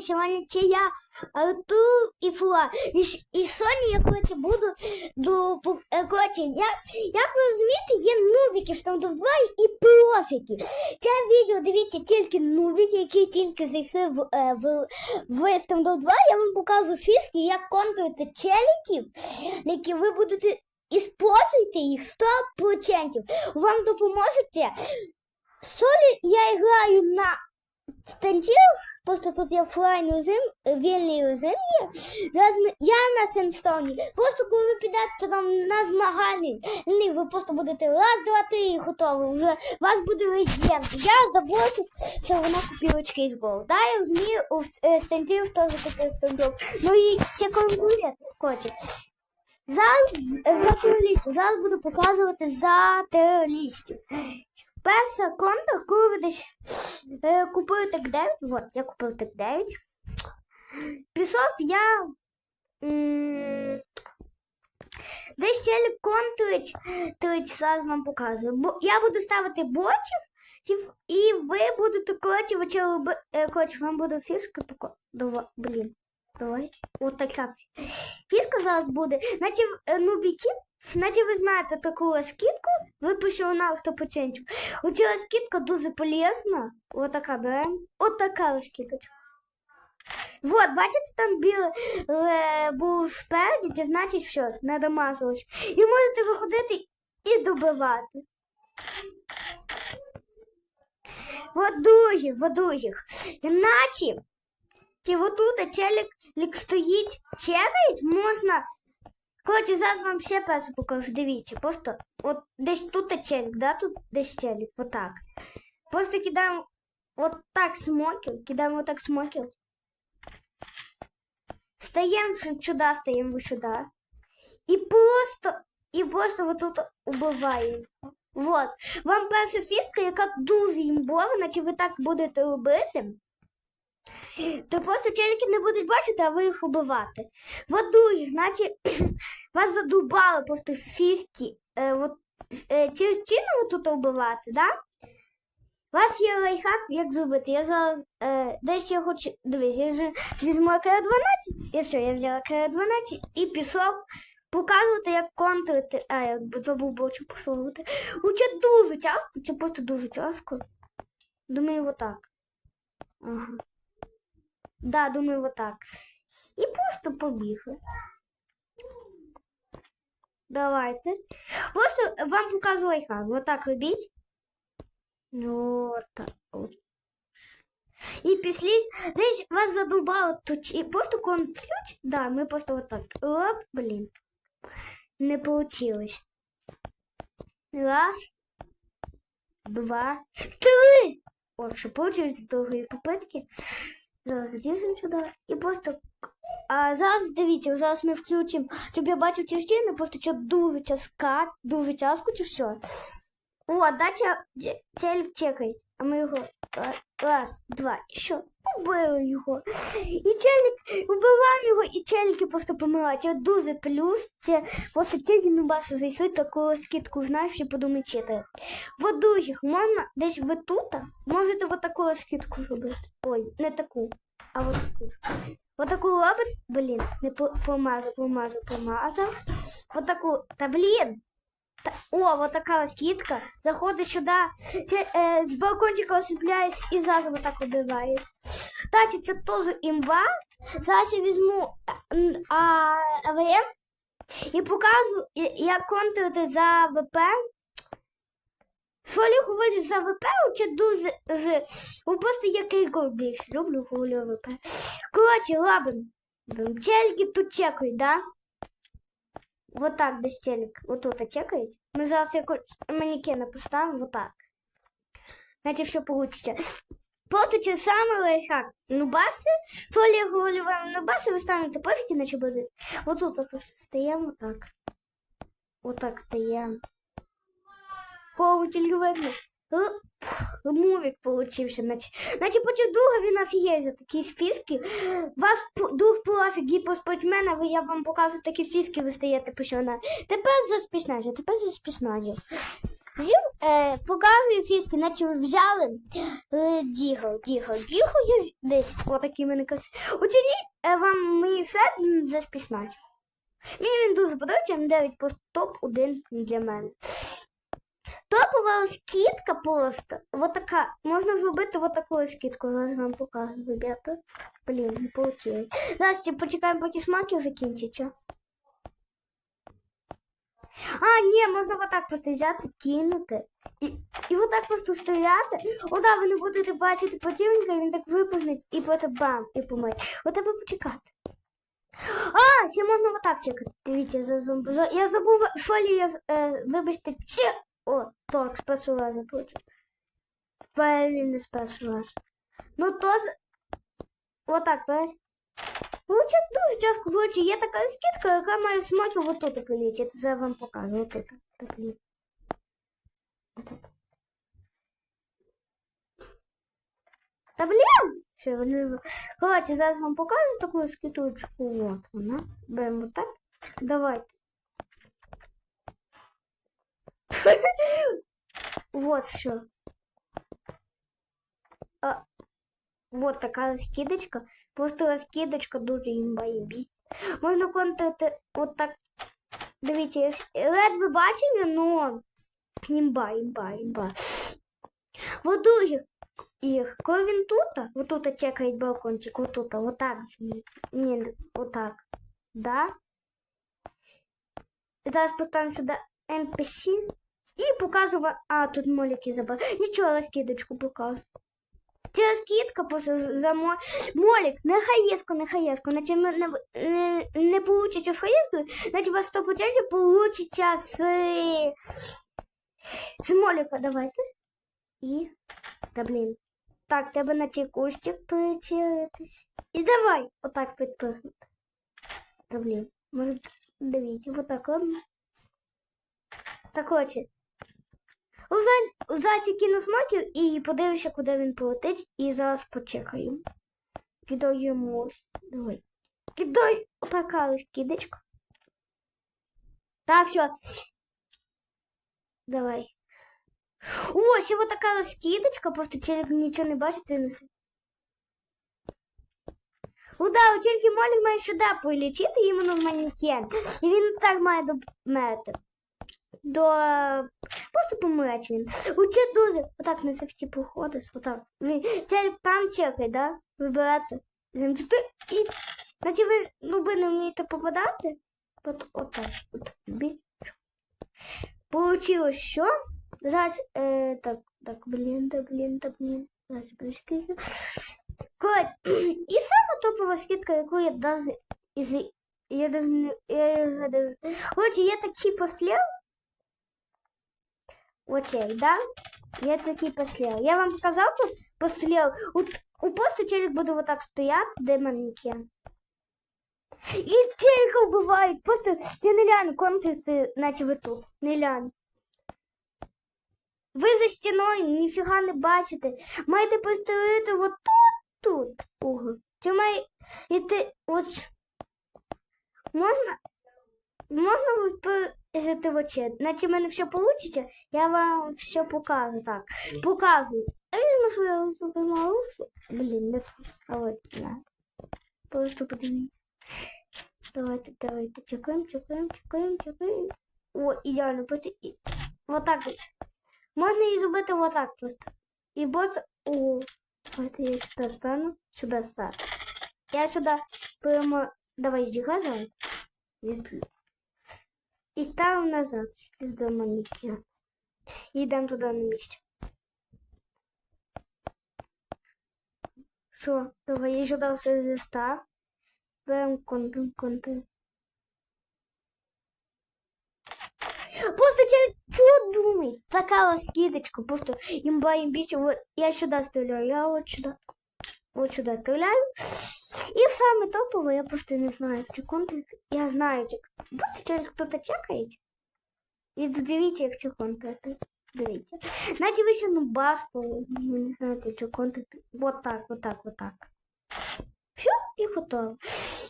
Чи я, Артур і Фла. І, і Соня, я коротше, буду до е, коротше, я, як ви розумієте, є нубіки в Stand 2 і профіки. Це відео дивіться тільки нубіки, які тільки зайшли в, е, в, в Stand 2. Я вам покажу фішки, як контрити челіків, які ви будете Іспользуйте їх 100%. Вам допоможете. Солі я граю на станців, просто тут є флайн режим, вільний режим є. Зараз ми, я на сенстоні. Просто коли ви підете там на змагальний, лі, ви просто будете раз, два, три і готові. Вже вас буде легенда. Я забула, що вона купілочка із гол. Да, я розумію, у е, станців теж купив стандов. Ну і ще конкурент хоче. Зараз е, за. Зараз буду показувати за терористів. Перша конта, коли ви десь е, купили так 9, от, я купив так 9. Пішов я десь цілі контрить, трич, зараз вам показую. Бо я буду ставити ботів, і ви будете коротше, е, коротше, вам буде фішка така. Блін. Давай. От така Фішка зараз буде, наче е, нубіки, наче ви знаєте таку скидку, ви пишете на 100%. Оця скидка дуже полезна. Ось така беремо. От така скидочка. Вот, бачите, там біле е, був спереді, це значить що, не домазалось. І можете виходити і добивати. Других, вот. Іначе, ті отут челік лік стоїть чекають, можна. Коротше, зараз вам ще перше покажу. Дивіться, просто от десь тут челік, да, тут десь челік, отак. Просто кидаємо от так смоків, кидаємо отак смоків. Стаємо сюди, стаємо сюди. І просто, і просто вот тут убиваємо. Вот. Вам перша фішка, яка дуже імбова, наче ви так будете робити. То просто челіки не будуть бачити, а ви їх убивати. Водують, наче вас задубали просто фіски е, от, е, через стіну тут убивати, да? У вас є лайфхак, як зробити. Я зараз е, десь я хочу. Дивись, я вже візьму КР 12, і все, я взяла КР 12 і пішов показувати, як контрити. А, я забув бочу послухати. Це дуже часто, це просто дуже часто. Думаю, отак. Ага. Да, думаю, вот так. І просто побігли. Давайте. Просто вам показую лайфхак. Вот так робіть. Вот так. От. І після десь вас задубало тут. І просто конфлють. Да, ми просто вот так. Оп, блін. Не получилось. Раз. Два. Три. О, що получилось з другої. Зараз ріжемо сюди і просто. А зараз дивіться, зараз ми включимо, щоб я бачив частину, просто це дуже часка, дуже часку чи все. О, дача челік чекає. А ми його раз, два, і що? Убили його. І челік, вбиваємо його, і челіки просто помирають. Це дуже плюс. Це просто тільки не бачу зайшли таку скидку, знаєш, і подумай читає. В других можна десь ви тут, можете вот таку скидку зробити. Ой, не таку, а вот таку. Вот таку робить, блін, не помазав, помазав, помазав. Вот таку, та блін. О, вот така скидка. Заходиш сюди, це, е, з балкончика освітляєш і зразу вот так вибиваєш. Кстати, це теж імба. Зараз я візьму е, м, а, АВМ і покажу, як контрити за ВП. Солі говорю за ВП, чи дуже з. Просто як ігор більше люблю говорю ВП. Коротше, робимо. Челіки тут чекають, да? Вот так без челік. Вот тут чекають. Ми зараз якось манекена поставимо, вот так. Значить, все получится. Просто те самый лайфхак. Нубасы, то ли я говорю вам нубасы, вы станете пофиг, иначе будет. Вот тут вот просто стоим вот так. Вот так стоим. Кого Е, Мувік получився, наче. Наче потім друга він офігеє за такі фіски. Вас п- друг профі гіпоспортсмен, а ви я вам покажу такі фіски, ви стаєте пішона. Тепер за спецназі, тепер за спецназі. Е, показую фішки, наче ви взяли е, дігл, дігл, дігл є десь отакі мене кос. Оцініть е, вам мій сет за 15. Мені він дуже подобається, він 9 по топ-1 для мене. Топова скидка просто. Вот така. Можна зробити вот таку скидку. Зараз вам покажу, ребята. Блін, не получилось. Зараз почекаємо, поки смаки закінчаться. А, ні, можна вот так просто взяти, кинути. І, і вот так просто стріляти. О, да, ви не будете бачити противника, він так випрыгнуть і просто бам, і помре. От треба почекати. А, ще можна вот так чекати. Дивіться, я забув, що я, е, вибачте, ще... О, так, з першого разу получив. Правильно, не з першого разу. Ну, то з... Вот так, бачиш? Ну, це дуже тяжко, коротше, є така скидка, яка має смаки вот тут прилічити. Це я вам покажу. Вот это. Так, блін. Вот это. Та блін! Що, вони... Коротше, зараз вам покажу таку скидочку. Вот вона. Беремо так. Давайте. Вот що. А, вот така скидочка. Просто скидочка дуже імба імбіть. Можна контрити от так. Дивіться, я ледве бачення, но імба, імба, імба. Вот других їх, коли він тут, вот тут чекає балкончик, вот тут, вот так. Ні, вот так. Да? Зараз поставимо сюди NPC і показую вам. А, тут моліки забрали. Нічого, але скидочку покажу. Ця скидка просто за мо... молік, не хаєску, не хаєску. Значить, не, не, не, не получиться з хаєскою, значить у вас 100% получиться з, з моліка. Давайте. І. Та блін. Так, тебе на цей кущик причеритись. І давай отак підпрыгнути. Та блін. Може, дивіться, отак ладно. Так хоче. Зараз кину смаків і подивишся, куди він полетить, і зараз почекаємо. Кидаємо. ось. Давай. Кидай отака ось. Так, все. Давай. О, ще вот така ось кидочка, просто челик нічого не бачить і не... Ну да, у тільки молік має сюди полетіти іменно в манекен. І він так має до метр. До Просто помирач він. Учи дуже. Отак на сефті походиш, отак. Це там чекай, да? Вибирати. Він і. Значить ви ну, ви не вмієте попадати. От отак. От. Получилось що? Зараз, е, так, так, блін, да, блін, да, блін. Зараз близько. Коротше, І саме топова скидка, яку я даже із я даже не я, я, даже... Коротше, є такий постріл, Окей, да? Я такий постріл. Я вам показав тут постріл. У, у посту челик буде вот так стояти, де манекен. І челика вбивають. Просто ти не глянь, контрити, наче ви тут. Не глянь. Ви за стіною ніфіга не бачите. Маєте поставити от тут, тут угол. Чи має йти от... Можна? Можна жити в очі? Наче в мене все вийде, я вам все покажу. Так, показую. А візьму свою супермалушку. Блін, не тут. А от, на. Просто подивіться. Давайте, давайте, чекаємо, чекаємо, чекаємо, чекаємо. О, ідеально, просто і... Вот так. Можна і зробити вот так просто. І бот... О, давайте я сюди стану, сюди стану. Я сюди прямо... Давай здігазаємо. І ставимо назад до манекена. І йдемо туди на місце. Що? Давай, я сюди все застав. Беремо контент, контент. Просто тебе что думай? Такая вот скидочка, просто имба имбича. Вот я сюда стреляю, я вот сюда. Вот сюда стреляю. И самый топовый, я просто не знаю, чи контент. Я знаю, чи через кто-то чекает. І дивіться, як чи контент. Дивіться. Знаете, ви ще ну бас, ви не знаєте, чи контент. Вот так, вот так, вот так. Все, і готово.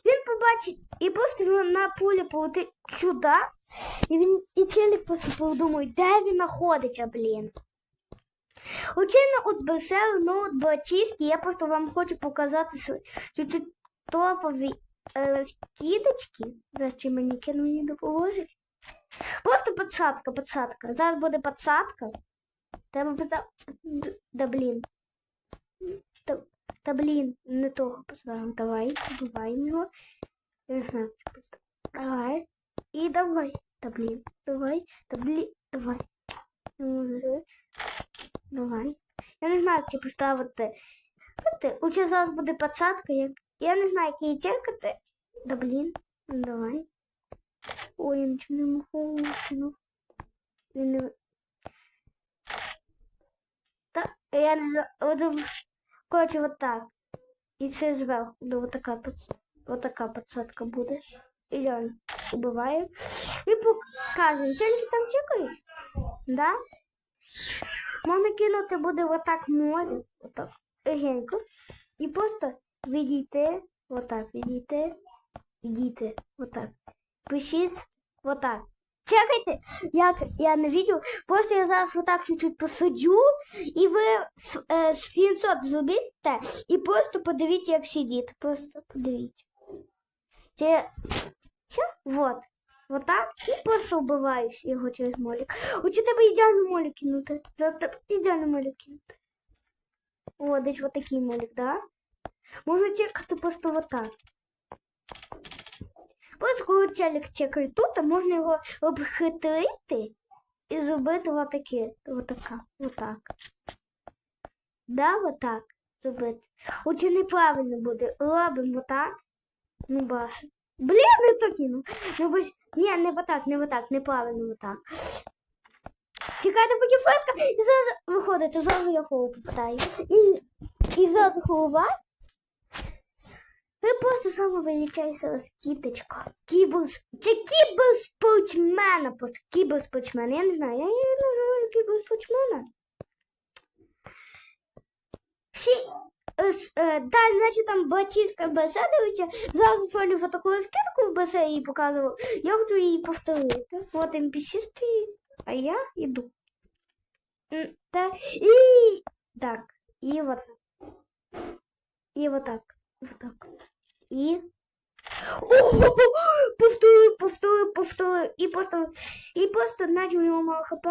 Він побачить і він на полі полетить сюди, і він і челік просто подумає, де він знаходиться, блін. Учено от веселий ноут батістки, я просто вам хочу показати чуть-чуть топові е, скидочки. За чим мені кину не допоможеш. Просто подсадка, подсадка. Зараз буде подсадка. Треба писати. Да блін. Та, та блін, не того поставимо. Давай, добиваємо його. Не знаю, що. Давай. І давай. Та блін. Давай. Та блін. Давай. Ну, Давай. Я не знаю, це поставити. У зараз буде подсадка, як. Я не знаю, як її чекати. Да блін. Ну, Давай. Ой, я нічого не можу. Ну. Не... Та, я не знаю. От, коротше, от так. І це зверху. буде от така, подс- от така подсадка буде. Ідеально. Убиваю. І показуємо. Тільки там чекають. Да? Можна кинути буде отак в море. Отак. Легенько. І просто відійти. Отак. Відійти. Відійти. Отак. Пишіть отак. Чекайте, як я не відео, просто я зараз отак чуть-чуть посаджу, і ви е, скріншот зробите, і просто подивіться, як сидить. Просто подивіться. Це, це, вот. Вот так. І просто вбиваєш його через молік. О, чи тебе ідеально молік кинути? За тебе ідеально молік кинути. О, десь вот такий молік, да? Можна чекати просто вот так. От коли челік чекає тут, а можна його обхитрити і зробити отаке. Отака. Отак. Да, отак зробити. Очі неправильно буде. Робимо отак. Ну, бачу. Блін, не то кинув. Ну, бач... Ні, не отак, не отак, неправильно отак. Чекайте, поки феска, і зараз виходите, зразу я голову попитаю. І, і зразу голова. Ви просто саме з кіточка. Кібер... Це кіберспортсмена, просто кіберспортсмен. Я не знаю, я не називаю кіберспортсмена. Всі... е, е, Да, значить там Батіска Беседовича зразу солю за таку скидку в басе їй показував. Я хочу її повторити. От NPC стоїть, а я йду. Та і так, і вот так. І вот так. Вот так. І. О, повторю, повторю, повторю. І просто, і просто наче у нього мало хп.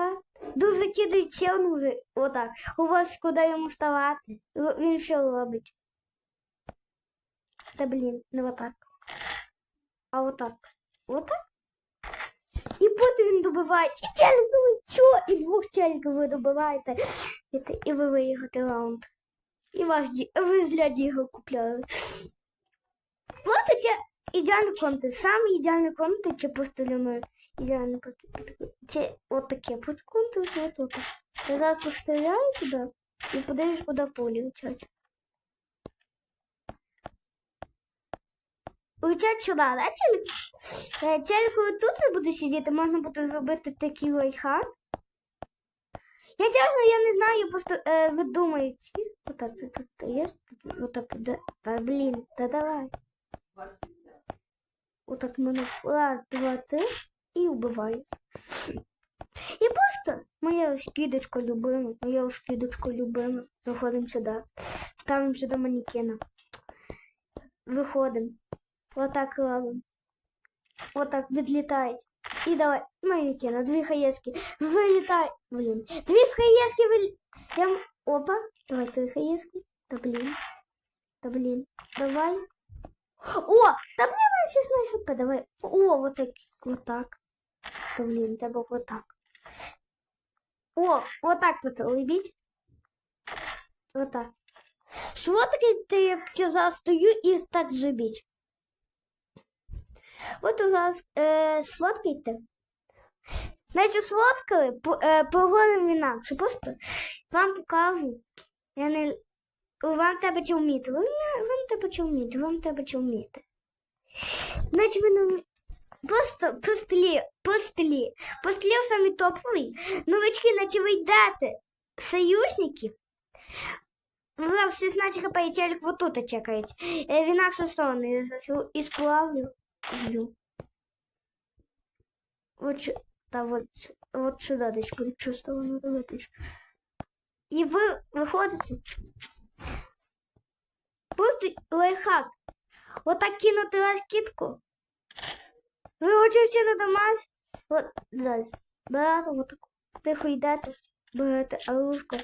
Дуже ще вже. Отак. У вас куди йому ставати? Л- Він що робить? Та блін, не отак. А отак. Отак. І потім він добиває. І челік думає, що? І двох челіків ви добиваєте. І, ви виїхати раунд. І ді... ви зря дігл купляли. Просто це ідеальний Саме ідеальний контент, це просто для мене ідеальний контент. Це от таке. Просто контент, це от таке. Я зараз постріляю туди і подивлюсь, куди полі летять. Летять сюди, да, челік? Е, Челік, коли тут не буде сидіти, можна буде зробити такий лайфхак. Я чесно, я не знаю, просто е, ви думаєте. Отак, отак, та є, отак, да, та блін, та давай. Отак мене раз, два, три і вбиваю. І просто моя скидочка любима, моя скидочка любима. Заходимо сюди, ставимо сюди манекена. Виходимо. Отак робимо. Отак відлітають. І давай, манекена, дві хаєски. Вилітай. Блін. Дві хаєски вилі... Я... Опа. Давай три хаєски. Та блін. Та блін. Давай. О! Та блін, 16 хп. Давай. О, вот так. Вот так. Та блін, треба вот так. О, вот так просто уйбіть. Вот так. Що таке, ти як я зараз стою і так зробіть? От у вас е, сфоткайте. Значить, сфоткали, по- е, погонимо інакше. Просто вам покажу. Я не... Вам треба чи вміти. Вам, не- вам треба чи вміти, вам треба чи вміти. Значить, ви не вмі- Просто постлі, постлі. Постлів самі топовий. Новички, наче ви йдете союзників. Ви в 16 хп і челік вот тут чекають. Е, В інакшу сторону я засу і сплавлю. Блю. Вот, сю- та вот, сю- вот сюди десь буде чувствовано дивитись. І ви виходите. Просто лайфхак. Отак кинути ракетку. Ви хочете на дамаз. От зараз. Берете отаку. Тихо йдете. Берете оружко.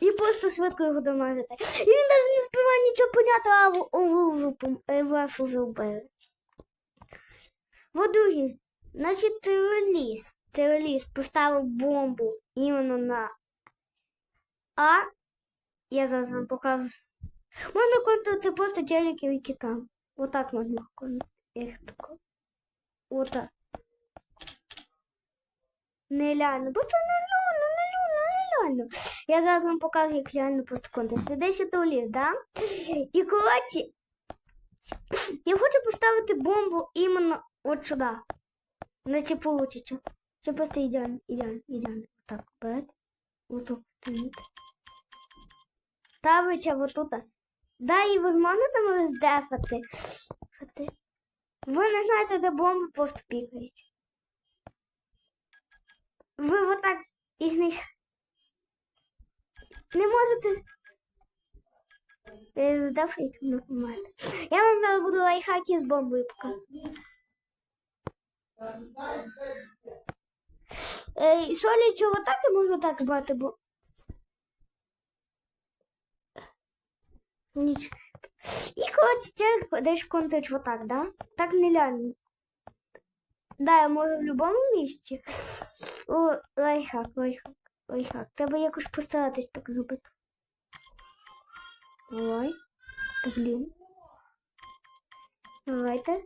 І просто швидко його дамажите. І він навіть не співає нічого поняти, а в- у пом- е, вас уже вбили. По-друге, значить терорист. Терорист поставив бомбу іменно на А. Я зараз вам покажу. Можна контролювати просто челіків, які там. Отак можна контролювати. Їх тако. Отак. Нереально. Бо це нереально, нереально, нереально. Я зараз вам покажу, як реально просто контролювати. Де ще туалет, да? І коротше, я хочу поставити бомбу іменно от сюди. Значить, получиться. Це просто ідеально, ідеально, ідеально. Так, берете. Отут стоїть. Ставиться вот тут. Да, і возможно там роздефати. Фати. Ви не знаєте, де бомби просто пікають. Ви вот так їх не... Можете е, здефати нормально. Я вам зараз буду лайфхаки з бомбою показувати. Е, солі чого так і можу так брати, бо Ніч. І коротше, ти десь контить вот так, да? Так нереально. Да, я можу в будь-якому місці. О, лайфхак, лайфхак, лайфхак. Треба якось постаратись так зробити. Ой. Та блін. Давайте.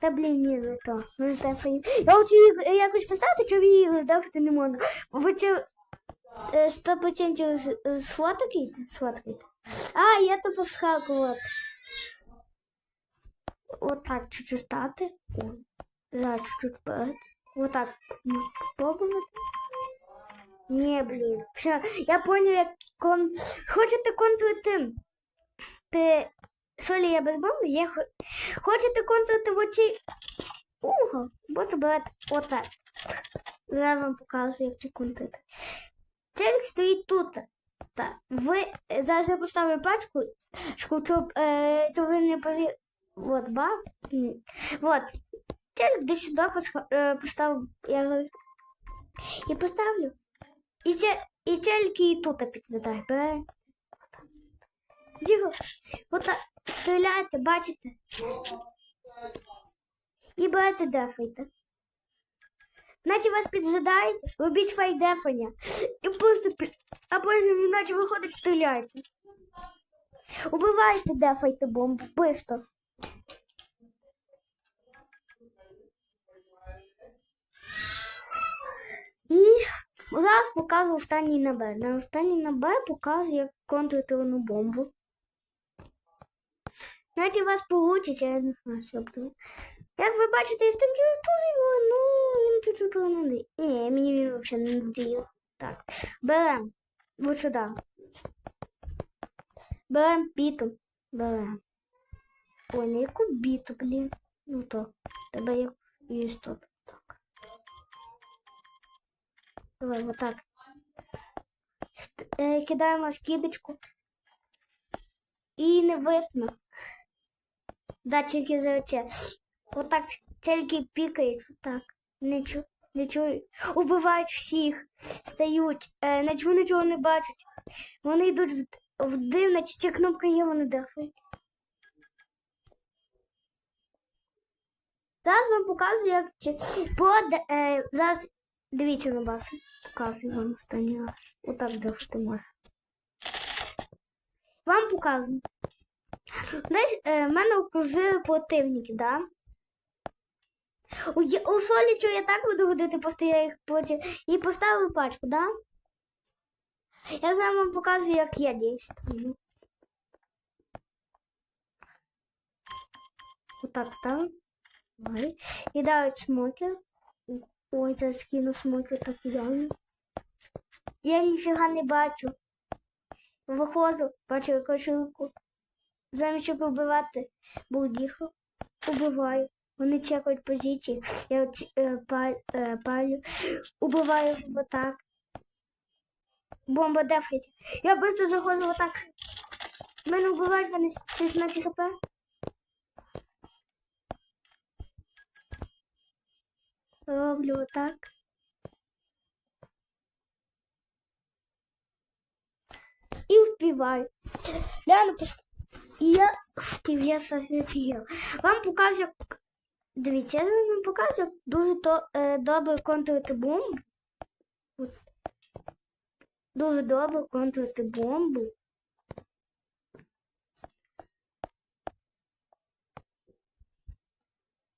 Та блін, ні, не то. Ну, та фаї. Я хочу їх якось поставити, що ви їх здавати не можна. Це е, 100% з- сфоткаєте? Сфоткаєте. А, я тупо схакував. Вот так чуть-чуть стати. О, зараз чуть-чуть вперед. Вот так. м, Попробувати. Ні, блін. Все, я понял, як кон... Хочете контрити ти... Солі я без бомби, я хо... Хочете контрити в очі уго, бо брати отак. Я вам покажу, як це контрити. Цель стоїть тут. Так, ви е, зараз я поставлю пачку, щоб, е, щоб ви не пові... Вот, ба. Вот. Телек до сюди е, поставив. Я. І поставлю. І, те, і тільки і тут підзадай. Бере. Діго. Вот так. Стріляйте, бачите? І берете дефайте. Наче вас піджидають, робіть фейк дефання. І просто пі- а потім іначе виходить, стріляйте. Убивайте, дефайте бомбу, бисто. І зараз показую останній на Б. На останній на Б показую, як контрити одну бомбу. Знаєте, у вас вийде, я не знаю, що буде. Як ви бачите, я в температурі, ну, він чуть-чуть поганий. Ні, мені він взагалі не надоїв. Так, берем. Вот сюди. Берем біту. Берем. Ой, на яку блін. Ну так. Тебе як є стоп. Так. Давай, вот так. Е, кидаємо скидочку. І не видно. Да, тільки за оце. Отак тільки пікають. Так. Не чують. Убивають всіх. Стають. Е, вони нічого не бачать. Вони йдуть в, в дим, наче ця кнопка є, вони дихають. Зараз вам показую, як по е, зараз дивіться на вас. Показую вам останній раз. Отак дихати можна. Вам показую. Знаєш, е, мене окружили противники, да? У, у Солічу я так буду ходити, просто я їх потім і поставив пачку, да? Я зараз вам показую, як я дійствую. Отак ставим. Давай. І далі смокер. Ой, зараз скину смокер так ідеально. Я ніфіга не бачу. виходжу, бачу кошельку. Замість щоб вбивати булдіху, убиваю. Вони чекають позиції. Я ці- е, е, палю, убиваю отак. Бомба дефить. Я швидко заходжу отак. Мене вбивають, мене 16 хп. Роблю отак. І пос- я спів, я совсем офігел. Вам покажу, дивіться, я вам покажу, як дуже то, е, добре контрити бомбу. Дуже добре контрити бомбу.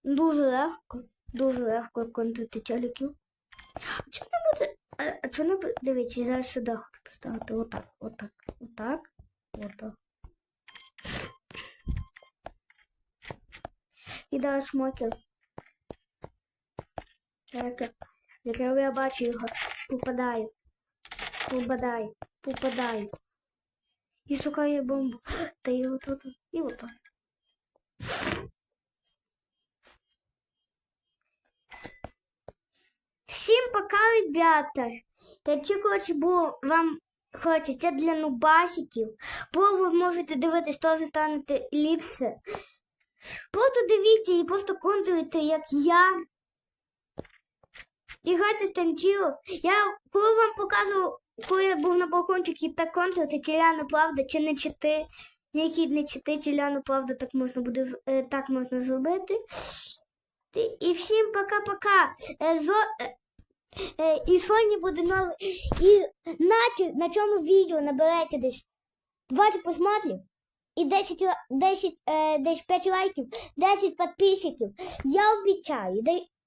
Дуже легко, дуже легко контрити челіків. А чому не буде? А, а чому не буде? Дивіться, я зараз сюди поставити. Отак, отак, отак, отак. І далі смокер. Так, як я бачу його, попадаю, попадаю, попадаю. І шукаю бомбу. Та і отут, і отут. Всім пока, ребята. Я тільки було вам хочеться для нубасиків. Бо ви можете дивитись, теж станете ліпше. Просто дивіться і просто контруйте, як я. І грайте станчило. Я коли вам показував, коли я був на балкончику так контрити, чи реально правда, чи не чити. Які не чити, чи реально правда, так можна буде е, так можна зробити. І всім пока-пока. Е, Зо... е, І сьогодні буде новий. І наче на цьому відео набереться десь 20 просмотрів і 10, 10, 10, е, десь 5 лайків, 10 підписчиків. Я обіцяю.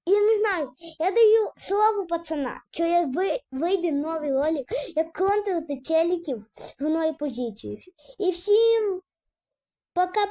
Я не знаю, я даю слово пацана, що я ви, вийде новий ролик, як контрити челіків з новій позицією. І всім пока.